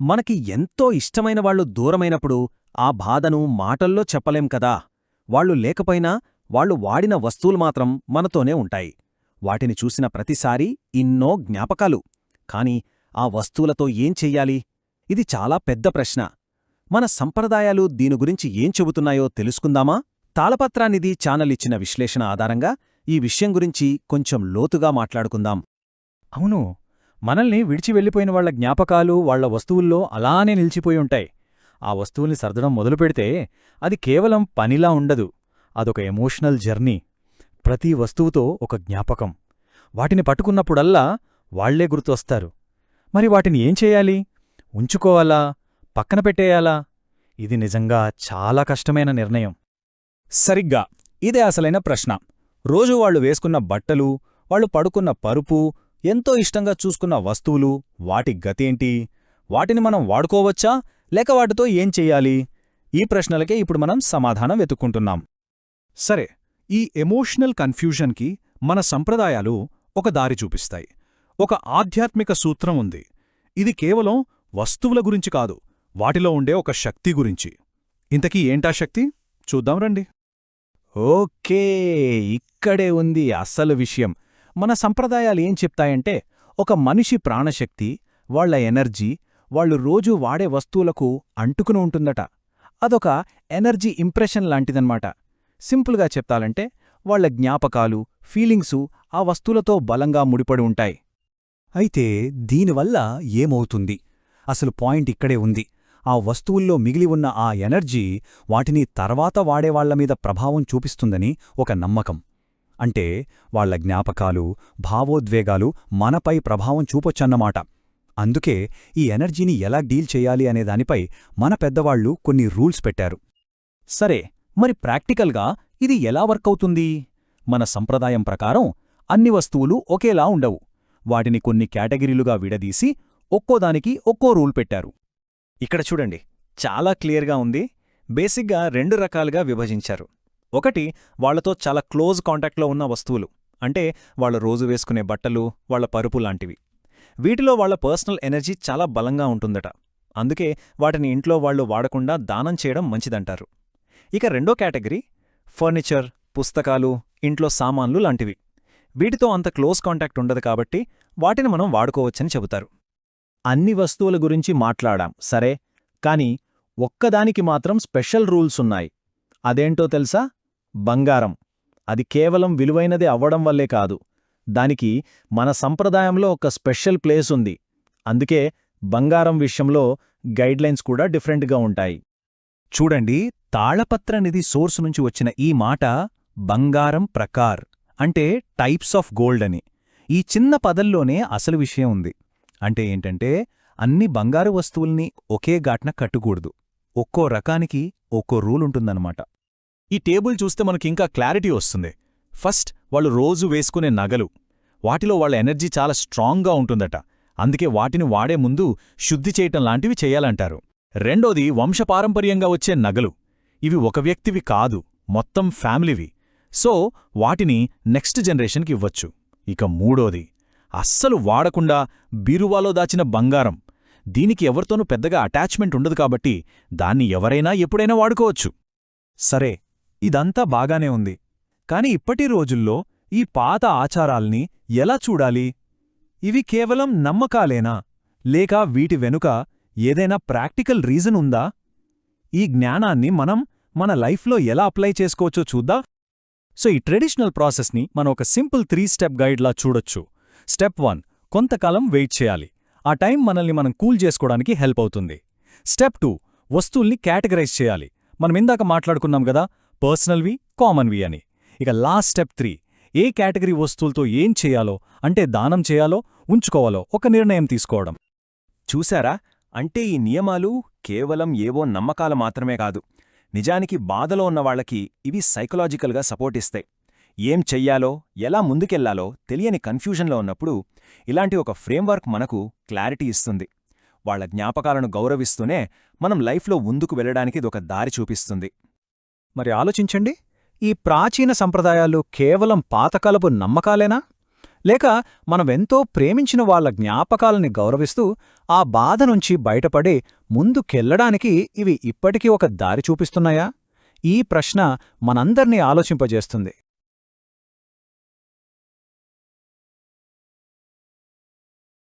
మనకి ఎంతో ఇష్టమైన వాళ్ళు దూరమైనప్పుడు ఆ బాధను మాటల్లో చెప్పలేం కదా. వాళ్ళు లేకపోయినా వాళ్ళు వాడిన వస్తువులు మాత్రం మనతోనే ఉంటాయి. వాటిని చూసిన ప్రతిసారీ ఇన్నో జ్ఞాపకాలు. కాని ఆ వస్తువులతో ఏం చెయ్యాలి? ఇది చాలా పెద్ద ప్రశ్న. మన సంప్రదాయాలు దీని గురించి ఏం చెబుతున్నాయో తెలుసుకుందామా? తాళపత్రానిధి ఛానల్ ఇచ్చిన విశ్లేషణ ఆధారంగా ఈ విషయం గురించి కొంచెం లోతుగా మాట్లాడుకుందాం. అవును మనల్ని విడిచి వెళ్ళిపోయిన వాళ్ళ జ్ఞాపకాలు వాళ్ళ వస్తువుల్లో అలానే నిలిచిపోయి ఉంటాయి. ఆ వస్తువుల్ని సర్దడం మొదలుపెడితే అది కేవలం పనిలా ఉండదు. అదొక ఎమోషనల్ జర్నీ. ప్రతి వస్తువుతో ఒక జ్ఞాపకం. వాటిని పట్టుకున్నప్పుడల్లా వాళ్ళే గుర్తొస్తారు. మరి వాటిని ఏం చేయాలి? ఉంచుకోవాలా? పక్కన పెట్టేయాలా? ఇది నిజంగా చాలా కష్టమైన నిర్ణయం. సరిగ్గా ఇదే అసలైన ప్రశ్న. రోజు వాళ్ళు వేసుకున్న బట్టలు వాళ్ళు పడుకున్న పరుపు ఎంతో ఇష్టంగా చూసుకున్న వస్తువులు వాటి గతేంటి వాటిని మనం వాడుకోవచ్చా? లేక వాటితో ఏం చెయ్యాలి ఈ ప్రశ్నలకే ఇప్పుడు మనం సమాధానం వెతుక్కుంటున్నాం. సరే ఈ ఎమోషనల్ కన్ఫ్యూజన్కి మన సంప్రదాయాలు ఒక దారి చూపిస్తాయి. ఒక ఆధ్యాత్మిక సూత్రం ఉంది. ఇది కేవలం వస్తువుల గురించి కాదు వాటిలో ఉండే ఒక శక్తి గురించి. ఇంతకీ ఏంటా శక్తి? చూద్దాం రండి. ఓకే ఇక్కడే ఉంది అస్సలు విషయం. మన సంప్రదాయాలు ఏం చెప్తాయంటే ఒక మనిషి ప్రాణశక్తి వాళ్ళ ఎనర్జీ వాళ్ళు రోజూ వాడే వస్తువులకు అంటుకుని ఉంటుందట. అదొక ఎనర్జీ ఇంప్రెషన్ లాంటిదన్నమాట. సింపుల్గా చెప్తాలంటే వాళ్ళ జ్ఞాపకాలు ఫీలింగ్సు ఆ వస్తువులతో బలంగా ముడిపడి ఉంటాయి. అయితే దీనివల్ల ఏమవుతుంది? అసలు పాయింట్ ఇక్కడే ఉంది. ఆ వస్తువుల్లో మిగిలి ఉన్న ఆ ఎనర్జీ వాటిని తర్వాత వాడేవాళ్ళమీద ప్రభావం చూపిస్తుందని ఒక నమ్మకం. అంటే వాళ్ళ జ్ఞాపకాలు భావోద్వేగాలు మనపై ప్రభావం చూపొచ్చన్నమాట. అందుకే ఈ ఎనర్జీని ఎలా డీల్ చేయాలి అనేదానిపై మన పెద్దవాళ్ళు కొన్ని రూల్స్ పెట్టారు. సరే మరి ప్రాక్టికల్గా ఇది ఎలా వర్కవుతుంది? మన సంప్రదాయం ప్రకారం అన్ని వస్తువులు ఒకేలా ఉండవు. వాటిని కొన్ని కేటగిరీలుగా విడదీసి ఒక్కోదానికి ఒక్కో రూల్ పెట్టారు. ఇక్కడ చూడండి చాలా క్లియర్గా ఉంది. బేసిక్గా రెండు రకాలుగా విభజించారు. ఒకటి వాళ్ళతో చాలా క్లోజ్ కాంటాక్ట్లో ఉన్న వస్తువులు. అంటే వాళ్ళ రోజు వేసుకునే బట్టలు వాళ్ళ పరుపు లాంటివి. వీటిలో వాళ్ళ పర్సనల్ ఎనర్జీ చాలా బలంగా ఉంటుందట. అందుకే వాటిని ఇంట్లో వాళ్ళు వాడకుండా దానం చేయడం మంచిదంటారు. ఇక రెండో కేటగిరీ ఫర్నిచర్ పుస్తకాలు ఇంట్లో సామాన్లు లాంటివి. వీటితో అంత క్లోజ్ కాంటాక్ట్ ఉండదు కాబట్టి వాటిని మనం వాడుకోవచ్చని చెబుతారు. అన్ని వస్తువుల గురించి మాట్లాడాం సరే? కాని ఒక్కదానికి మాత్రం స్పెషల్ రూల్స్ ఉన్నాయి. అదేంటో తెలుసా? బంగారం. అది కేవలం విలువైనది అవ్వడం వల్లే కాదు. దానికి మన సంప్రదాయంలో ఒక స్పెషల్ ప్లేస్ ఉంది. అందుకే బంగారం విషయంలో గైడ్లైన్స్ కూడా డిఫరెంట్గా ఉంటాయి. చూడండి తాళపత్ర నిధి సోర్సు నుంచి వచ్చిన ఈ మాట బంగారం ప్రకార్ అంటే టైప్స్ ఆఫ్ గోల్డ్ అని. ఈ చిన్న పదల్లోనే అసలు విషయం ఉంది. అంటే ఏంటంటే అన్ని బంగారు వస్తువుల్ని ఒకే ఘాట్న కట్టుకూడదు. ఒక్కో రకానికి ఒక్కో రూలుంటుందన్నమాట ఈ టేబుల్ చూస్తే మనకింకా క్లారిటీ వస్తుంది. ఫస్ట్ వాళ్ళు రోజు వేసుకునే నగలు. వాటిలో వాళ్ళ ఎనర్జీ చాలా స్ట్రాంగ్గా ఉంటుందట. అందుకే వాటిని వాడే ముందు శుద్ధి చేయటం లాంటివి చేయాలంటారు. రెండోది వంశపారంపర్యంగా వచ్చే నగలు. ఇవి ఒక వ్యక్తివి కాదు మొత్తం ఫ్యామిలీవి. సో వాటిని నెక్స్ట్ జనరేషన్కి ఇవ్వచ్చు. ఇక మూడోది అస్సలు వాడకుండా బీరువాలో దాచిన బంగారం. దీనికి ఎవరితోనూ పెద్దగా అటాచ్మెంట్ ఉండదు కాబట్టి దాన్ని ఎవరైనా ఎప్పుడైనా వాడుకోవచ్చు. సరే ఇదంతా బాగానే ఉంది. కాని ఇప్పటి రోజుల్లో ఈ పాత ఆచారాల్ని ఎలా చూడాలి? ఇవి కేవలం నమ్మకాలేనా? లేక వీటి వెనుక ఏదైనా ప్రాక్టికల్ రీజన్ ఉందా? ఈ జ్ఞానాన్ని మనం మన లైఫ్లో ఎలా అప్లై చేసుకోవచ్చో చూద్దా. సో ఈ ట్రెడిషనల్ ప్రాసెస్ని మనం ఒక సింపుల్ త్రీ స్టెప్ గైడ్లా చూడొచ్చు. స్టెప్ వన్ కొంతకాలం వెయిట్ చేయాలి. ఆ టైం మనల్ని మనం కూల్ చేసుకోవడానికి హెల్ప్ అవుతుంది. స్టెప్ టూ వస్తువుల్ని కేటగరైజ్ చేయాలి. మనం ఇందాక మాట్లాడుకున్నాం గదా పర్సనల్వి కామన్వి అని. ఇక లాస్ట్ స్టెప్ త్రీ ఏ కేటగిరీ వస్తువులతో ఏం చేయాలో అంటే దానం చేయాలో ఉంచుకోవాలో ఒక నిర్ణయం తీసుకోవడం. చూశారా? అంటే ఈ నియమాలు కేవలం ఏవో నమ్మకాలు మాత్రమే కాదు. నిజానికి బాధలో ఉన్నవాళ్ళకి ఇవి సైకలాజికల్గా సపోర్ట్ ఇస్తాయి. ఏం చెయ్యాలో ఎలా ముందుకెళ్ళాలో తెలియని కన్ఫ్యూజన్లో ఉన్నప్పుడు ఇలాంటి ఒక ఫ్రేమ్వర్క్ మనకు క్లారిటీ ఇస్తుంది. వాళ్ళ జ్ఞాపకాలను గౌరవిస్తూనే మనం లైఫ్లో ముందుకు వెళ్ళడానికి ఇదొక దారి చూపిస్తుంది. మరి ఆలోచించండి. ఈ ప్రాచీన సంప్రదాయాలు కేవలం పాతకాలపు నమ్మకాలేనా? లేక మనమెంతో ప్రేమించిన వాళ్ళ జ్ఞాపకాలని గౌరవిస్తూ ఆ బాధ నుంచి బయటపడి ముందుకెళ్ళడానికి ఇవి ఇప్పటికీ ఒక దారి చూపిస్తున్నాయా? ఈ ప్రశ్న మనందర్నీ ఆలోచింపజేస్తుంది.